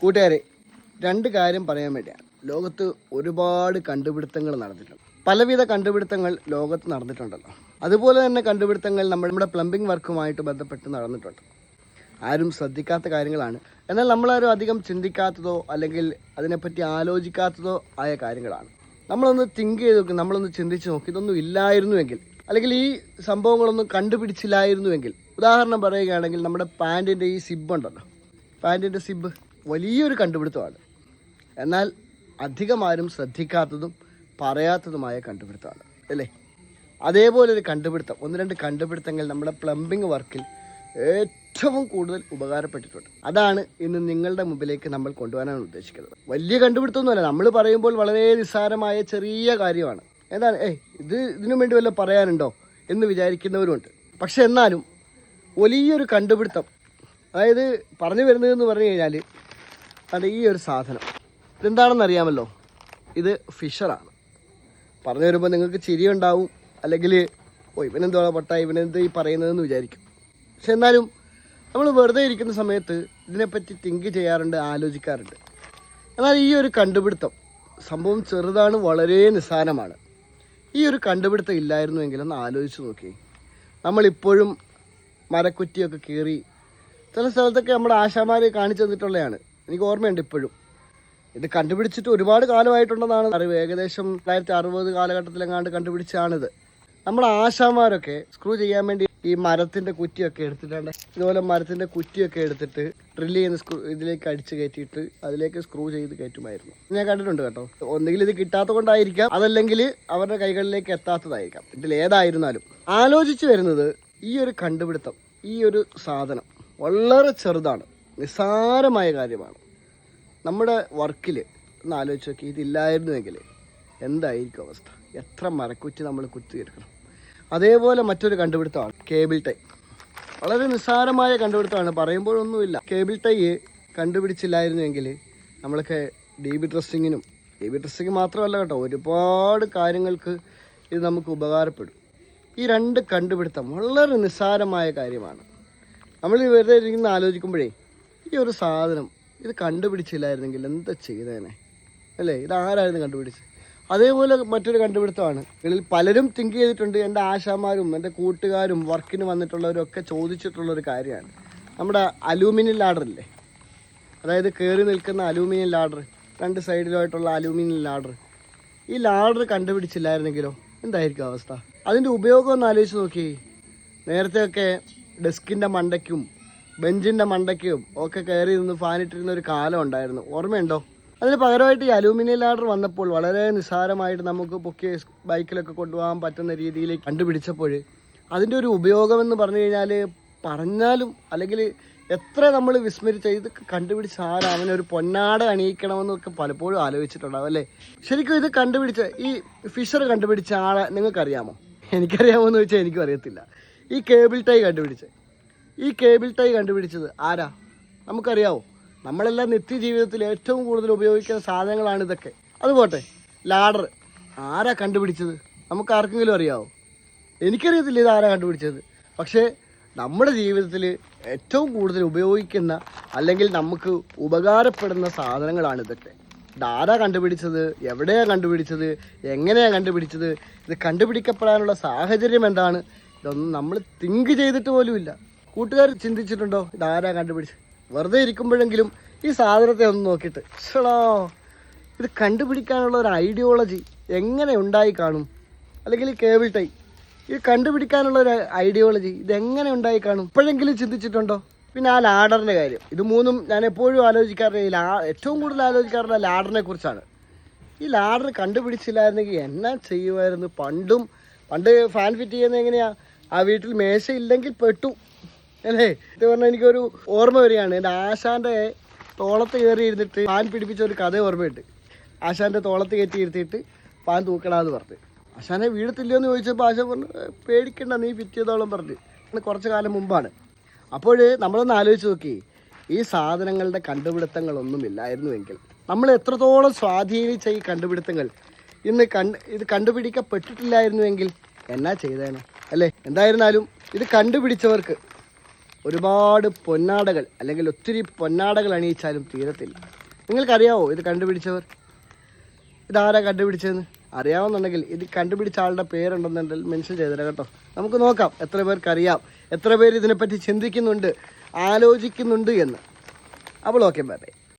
കൂട്ടുകാരെ രണ്ട് കാര്യം പറയാൻ വേണ്ടിയാണ്. ലോകത്ത് ഒരുപാട് കണ്ടുപിടുത്തങ്ങൾ നടന്നിട്ടുണ്ട്. പലവിധ കണ്ടുപിടുത്തങ്ങൾ ലോകത്ത് നടന്നിട്ടുണ്ടല്ലോ. അതുപോലെ തന്നെ കണ്ടുപിടുത്തങ്ങൾ നമ്മുടെ പ്ലംബിംഗ് വർക്കുമായിട്ട് ബന്ധപ്പെട്ട് നടന്നിട്ടുണ്ട്. ആരും ശ്രദ്ധിക്കാത്ത കാര്യങ്ങളാണ്. എന്നാൽ നമ്മളാരും അധികം ചിന്തിക്കാത്തതോ അല്ലെങ്കിൽ അതിനെപ്പറ്റി ആലോചിക്കാത്തതോ ആയ കാര്യങ്ങളാണ്. നമ്മളൊന്ന് തിങ്ക് ചെയ്ത് നോക്കി നമ്മളൊന്ന് ചിന്തിച്ച് നോക്കി. ഇതൊന്നും ഇല്ലായിരുന്നുവെങ്കിൽ അല്ലെങ്കിൽ ഈ സംഭവങ്ങളൊന്നും കണ്ടുപിടിച്ചില്ലായിരുന്നുവെങ്കിൽ ഉദാഹരണം പറയുകയാണെങ്കിൽ നമ്മുടെ പാന്റിന്റെ ഈ സിബ് ഉണ്ടല്ലോ. പാന്റിന്റെ സിബ്. വലിയൊരു കണ്ടുപിടുത്തമാണ്. എന്നാൽ അധികമാരും ശ്രദ്ധിക്കാത്തതും പറയാത്തതുമായ കണ്ടുപിടുത്തമാണ് അല്ലേ? അതേപോലെ ഒരു കണ്ടുപിടുത്തം ഒന്ന് രണ്ട് കണ്ടുപിടുത്തങ്ങൾ നമ്മുടെ പ്ലംബിംഗ് വർക്കിൽ ഏറ്റവും കൂടുതൽ ഉപകാരപ്പെട്ടിട്ടുണ്ട്. അതാണ് ഇന്ന് നിങ്ങളുടെ മുമ്പിലേക്ക് നമ്മൾ കൊണ്ടുവരാനാണ് ഉദ്ദേശിക്കുന്നത്. വലിയ കണ്ടുപിടുത്തമൊന്നുമല്ല നമ്മൾ പറയുമ്പോൾ വളരെ നിസ്സാരമായ ചെറിയ കാര്യമാണ്. എന്താണ്? ഏയ് ഇത് ഇതിനു വേണ്ടി വല്ല പറയാനുണ്ടോ എന്ന് വിചാരിക്കുന്നവരുമുണ്ട് പക്ഷെ എന്നാലും വലിയൊരു കണ്ടുപിടുത്തം അതായത് പറഞ്ഞു വരുന്നതെന്ന് പറഞ്ഞു കഴിഞ്ഞാൽ അത് ഈ ഒരു സാധനം. ഇതെന്താണെന്ന് അറിയാമല്ലോ? ഇത് ഫിഷറാണ്. പറഞ്ഞു വരുമ്പോൾ നിങ്ങൾക്ക് ചിരിയുണ്ടാവും. അല്ലെങ്കിൽ ഓ ഇവനെന്തോ പൊട്ട ഇവനെന്ത് ഈ പറയുന്നതെന്ന് വിചാരിക്കും. പക്ഷെ എന്നാലും നമ്മൾ വെറുതെ ഇരിക്കുന്ന സമയത്ത് ഇതിനെപ്പറ്റി തിങ്ക് ചെയ്യാറുണ്ട് ആലോചിക്കാറുണ്ട്. എന്നാൽ ഈ ഒരു കണ്ടുപിടുത്തം സംഭവം ചെറുതാണ് വളരെ നിസ്സാരമാണ്. ഈ ഒരു കണ്ടുപിടുത്തം ഇല്ലായിരുന്നുവെങ്കിൽ ഒന്ന് ആലോചിച്ച് നോക്കി നമ്മളിപ്പോഴും മരക്കുറ്റിയൊക്കെ കീറി ചില സ്ഥലത്തൊക്കെ നമ്മുടെ ആശാമാരെ കാണിച്ചു തന്നിട്ടുള്ളതാണ് എനിക്ക് ഓർമ്മയുണ്ട് ഇപ്പോഴും. ഇത് കണ്ടുപിടിച്ചിട്ട് ഒരുപാട് കാലമായിട്ടുണ്ടെന്നാണ് അറിവ്. ഏകദേശം തൊള്ളായിരത്തി അറുപത് കാലഘട്ടത്തിലെങ്ങാണ്ട് കണ്ടുപിടിച്ചാണിത്. നമ്മുടെ ആശാമാരൊക്കെ സ്ക്രൂ ചെയ്യാൻ വേണ്ടി ഈ മരത്തിന്റെ കുറ്റിയൊക്കെ എടുത്തിട്ടുണ്ട് ഇതുപോലെ മരത്തിന്റെ കുറ്റിയൊക്കെ എടുത്തിട്ട് ഡ്രില്ല് ചെയ്യുന്ന സ്ക്രൂ ഇതിലേക്ക് അടിച്ച് കയറ്റിയിട്ട് അതിലേക്ക് സ്ക്രൂ ചെയ്ത് കയറ്റുമായിരുന്നു. ഞാൻ കണ്ടിട്ടുണ്ട് കേട്ടോ. ഒന്നുകിൽ ഇത് കിട്ടാത്ത കൊണ്ടായിരിക്കാം അതല്ലെങ്കിൽ അവരുടെ കൈകളിലേക്ക് എത്താത്തതായിരിക്കാം. ഇതിൽ ഏതായിരുന്നാലും. ആലോചിച്ച് വരുന്നത് ഈ ഒരു കണ്ടുപിടുത്തം ഈ ഒരു സാധനം വളരെ ചെറുതാണ്. നിസ്സാരമായ കാര്യമാണ്. നമ്മുടെ വർക്കിൽ ഒന്ന് ആലോചിച്ച് നോക്കി ഇതില്ലായിരുന്നുവെങ്കിൽ എന്തായിരിക്കും അവസ്ഥ? എത്ര മരക്കുറ്റി നമ്മൾ കുത്തിയെടുക്കണം അതേപോലെ മറ്റൊരു കണ്ടുപിടുത്തമാണ് കേബിൾ ടൈ. വളരെ നിസ്സാരമായ കണ്ടുപിടുത്തമാണ്. പറയുമ്പോഴൊന്നുമില്ല. കേബിൾ ടൈ കണ്ടുപിടിച്ചില്ലായിരുന്നുവെങ്കിൽ നമ്മൾക്ക് ഡി ബി ഡ്രസ്സിങ്ങിനും ഡി ബി ഡ്രസ്സിങ് മാത്രമല്ല കേട്ടോ ഒരുപാട് കാര്യങ്ങൾക്ക് ഇത് നമുക്ക് ഉപകാരപ്പെടും. ഈ രണ്ട് കണ്ടുപിടുത്തം വളരെ നിസ്സാരമായ കാര്യമാണ്. നമ്മൾ വെറുതെ ഇരിക്കുന്ന ആലോചിക്കുമ്പോഴേ ഈ ഒരു സാധനം ഇത് കണ്ടുപിടിച്ചില്ലായിരുന്നെങ്കിൽ എന്താ ചെയ്തേനെ? അല്ലേ? ഇത് ആരായിരുന്നു കണ്ടുപിടിച്ച് അതേപോലെ മറ്റൊരു കണ്ടുപിടുത്തമാണ്. ഇതിൽ പലരും തിങ്ക് ചെയ്തിട്ടുണ്ട്. എന്റെ ആശാമാരും എന്റെ കൂട്ടുകാരും വർക്കിന് വന്നിട്ടുള്ളവരും ഒക്കെ ചോദിച്ചിട്ടുള്ള ഒരു കാര്യമാണ്. നമ്മുടെ അലൂമിനിയം ലാഡറില്ലേ അതായത് കയറി നിൽക്കുന്ന അലൂമിനിയം ലാഡർ രണ്ട് സൈഡിലായിട്ടുള്ള അലൂമിനിയം ലാഡർ. ഈ ലാഡർ കണ്ടുപിടിച്ചില്ലായിരുന്നെങ്കിലോ? എന്തായിരിക്കും അവസ്ഥ? അതിന്റെ ഉപയോഗം ഒന്ന് ആലോചിച്ച് നോക്കി നേരത്തെയൊക്കെ ഡെസ്കിന്റെ മണ്ടയ്ക്കും ബെഞ്ചിന്റെ മണ്ടയ്ക്കും ഒക്കെ കയറി നിന്ന് ഫാനിട്ടിരുന്ന ഒരു കാലം ഉണ്ടായിരുന്നു. ഓർമ്മയുണ്ടോ? അതിന് പകരമായിട്ട് ഈ അലൂമിനിയം ലാഡർ വന്നപ്പോൾ വളരെ നിസ്സാരമായിട്ട് നമുക്ക് പൊക്കി ബൈക്കിലൊക്കെ കൊണ്ടുപോകാൻ പറ്റുന്ന രീതിയിലേക്ക് കണ്ടുപിടിച്ചപ്പോൾ അതിന്റെ ഒരു ഉപയോഗം എന്ന് പറഞ്ഞു കഴിഞ്ഞാൽ പറഞ്ഞാലും അല്ലെങ്കിൽ എത്ര നമ്മൾ വിസ്മരിച്ച ഇത് കണ്ടുപിടിച്ച ആരാ? അവനെ ഒരു പൊന്നാട അണിയിക്കണമെന്നൊക്കെ പലപ്പോഴും ആലോചിച്ചിട്ടുണ്ടാവും അല്ലേ? ശരിക്കും ഇത് കണ്ടുപിടിച്ച ഈ ഫിഷർ കണ്ടുപിടിച്ച ആളെ നിങ്ങൾക്കറിയാമോ? എനിക്കറിയാമോ എന്ന് ചോദിച്ചാൽ എനിക്കും അറിയത്തില്ല. ഈ കേബിൾ ടൈ കണ്ടുപിടിച്ച്. ഈ കേബിൾ ടൈ കണ്ടുപിടിച്ചത്. ആരാ? നമുക്കറിയാവോ. നമ്മളെല്ലാം നിത്യജീവിതത്തിൽ ഏറ്റവും കൂടുതൽ ഉപയോഗിക്കുന്ന സാധനങ്ങളാണ് ഇതൊക്കെ. അതുപോട്ടെ ലാഡർ. ആരാ കണ്ടുപിടിച്ചത്? നമുക്ക് ആർക്കെങ്കിലും അറിയാവോ? എനിക്കറിയത്തില്ല ഇത് ആരാ കണ്ടുപിടിച്ചത്. പക്ഷേ നമ്മുടെ ജീവിതത്തിൽ ഏറ്റവും കൂടുതൽ ഉപയോഗിക്കുന്ന അല്ലെങ്കിൽ നമുക്ക് ഉപകാരപ്പെടുന്ന സാധനങ്ങളാണ് ഇതൊക്കെ. ഇതാരാ കണ്ടുപിടിച്ചത്? എവിടെയാണ് കണ്ടുപിടിച്ചത്? എങ്ങനെയാണ് കണ്ടുപിടിച്ചത്? ഇത് കണ്ടുപിടിക്കപ്പെടാനുള്ള സാഹചര്യം എന്താണ്? ഇതൊന്നും നമ്മൾ തിങ്ക് ചെയ്തിട്ട് പോലുമില്ല. കൂട്ടുകാർ ചിന്തിച്ചിട്ടുണ്ടോ? ഇതാരാ കണ്ടുപിടിച്ച്? വെറുതെ ഇരിക്കുമ്പോഴെങ്കിലും ഈ സാധനത്തെ ഒന്ന് നോക്കിയിട്ട്. ഷടാ ഇത് കണ്ടുപിടിക്കാനുള്ള ഒരു ഐഡിയോളജി എങ്ങനെ ഉണ്ടായി കാണും? അല്ലെങ്കിൽ ഈ കേബിൾ ടൈ ഇത് കണ്ടുപിടിക്കാനുള്ള ഒരു ഐഡിയോളജി ഇത് എങ്ങനെ ഉണ്ടായി കാണും? ഇപ്പോഴെങ്കിലും ചിന്തിച്ചിട്ടുണ്ടോ? പിന്നെ ആ ലാഡറിന്റെ കാര്യം. ഇത് മൂന്നും ഞാൻ എപ്പോഴും ആലോചിക്കാറില്ല. ലാ ഏറ്റവും കൂടുതൽ ആലോചിക്കാറുള്ള ലാഡറിനെ കുറിച്ചാണ്. ഈ ലാഡർ കണ്ടുപിടിച്ചില്ലായിരുന്നെങ്കിൽ എന്നാ ചെയ്യുമായിരുന്നു? പണ്ടും പണ്ട് ഫാൻ ഫിറ്റ് ചെയ്യുന്നത് എങ്ങനെയാണ് ആ വീട്ടിൽ മേശ ഇല്ലെങ്കിൽ പെട്ടു. അല്ലേ? ഇത് പറഞ്ഞാൽ എനിക്കൊരു ഓർമ്മ വരികയാണ്. എന്റെ ആശാന്റെ തോളത്ത് കയറി ഇരുന്നിട്ട് പാൻ പിടിപ്പിച്ച ഒരു കഥ ഓർമ്മയുണ്ട്. ആശാന്റെ തോളത്ത് കയറ്റി ഇരുത്തിയിട്ട് പാൻ തൂക്കടാന്ന് പറഞ്ഞു. ആശാനെ വീഴത്തില്ലയോന്ന് ചോദിച്ചപ്പോൾ ആശാൻ പറഞ്ഞു പേടിക്കണ്ട നീ പിറ്റിയതോളം പറഞ്ഞു. കുറച്ച് കാലം മുമ്പാണ്. അപ്പോൾ നമ്മളൊന്ന് ആലോചിച്ച് നോക്കി. ഈ സാധനങ്ങളുടെ കണ്ടുപിടുത്തങ്ങളൊന്നും ഇല്ലായിരുന്നുവെങ്കിൽ നമ്മൾ എത്രത്തോളം സ്വാധീനിച്ച ഈ കണ്ടുപിടുത്തങ്ങൾ ഇന്ന് കണ്ട് ഇത് കണ്ടുപിടിക്കപ്പെട്ടിട്ടില്ലായിരുന്നുവെങ്കിൽ എന്നാ ചെയ്തേനെ? അല്ലേ? എന്തായിരുന്നാലും ഇത് കണ്ടുപിടിച്ചവർക്ക് ഒരുപാട് പൊന്നാടകൾ അല്ലെങ്കിൽ ഒത്തിരി പൊന്നാടകൾ അണിയിച്ചാലും തീരത്തില്ല. നിങ്ങൾക്കറിയാവോ ഇത് കണ്ടുപിടിച്ചവർ? ഇതാരാ കണ്ടുപിടിച്ചതെന്ന്? അറിയാമെന്നുണ്ടെങ്കിൽ ഇത് കണ്ടുപിടിച്ച ആളുടെ പേരുണ്ടെന്നുണ്ടെങ്കിൽ മെൻഷൻ ചെയ്തേരാ കേട്ടോ. നമുക്ക് നോക്കാം എത്ര പേർക്ക് അറിയാം എത്ര പേര് ഇതിനെപ്പറ്റി ചിന്തിക്കുന്നുണ്ട് ആലോചിക്കുന്നുണ്ട് എന്ന്. അപ്പോൾ ഓക്കെ ബൈ.